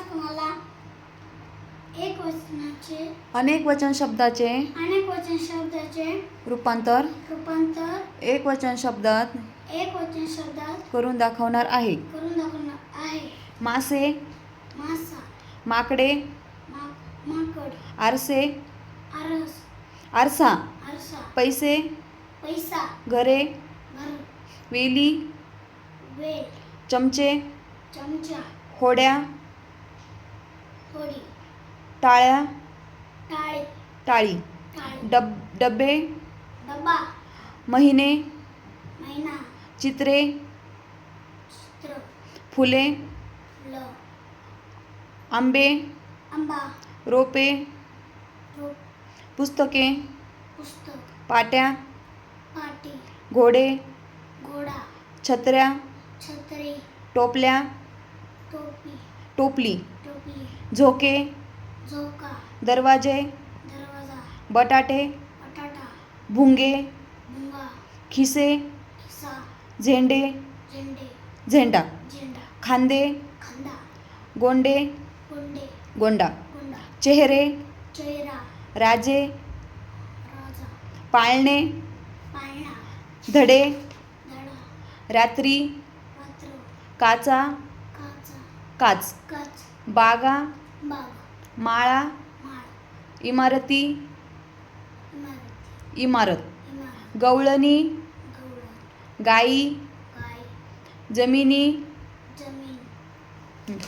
तुम्हाला एक वचनाचे अनेक वचन शब्दाचे अनेक वचन शब्दाचे रूपांतर रूपांतर एक वचन शब्दात एक वचन शब्दात करून दाखवणार आहे. करून दाखवणार आहे. मासे मासा माकडे माकड आरसे आरस आरसा आरसा पैसे पैसा घरे घर वेली वेल चमचे चमचा होड्या होडी टाळ्या टाळे टाळी टाळे डब डबे डबा महिने महिना चित्रे चित्र फुले आंबे आंबा रोपे रोप पुस्तके पुस्तक पाट्या पाटी घोडे घोडा छत्र्या छत्री टोपल्या टोपी टोपली. टोपी. झोके. झोका. दरवाजे. दरवाजा. बटाटे. बटाटा. भुंगे. भुंगा. खिसे. खिसा. झेंडे. झेंडे. झेंडा. झेंडा. खांदे. खांदा. गोंडे. गोंडे. गोंडा. गोंडा. चेहरे. चेहरा. राजे. राजा. पाळणे. पाळणा. धडे. धडा. रात्री. काचा. काच. काच. बागा. बाग. माळा. माळ. इमारती. इमारत. इमारत. इमारत. गवळणी. गवळण. गाई. गाय जमिनी. जमीन.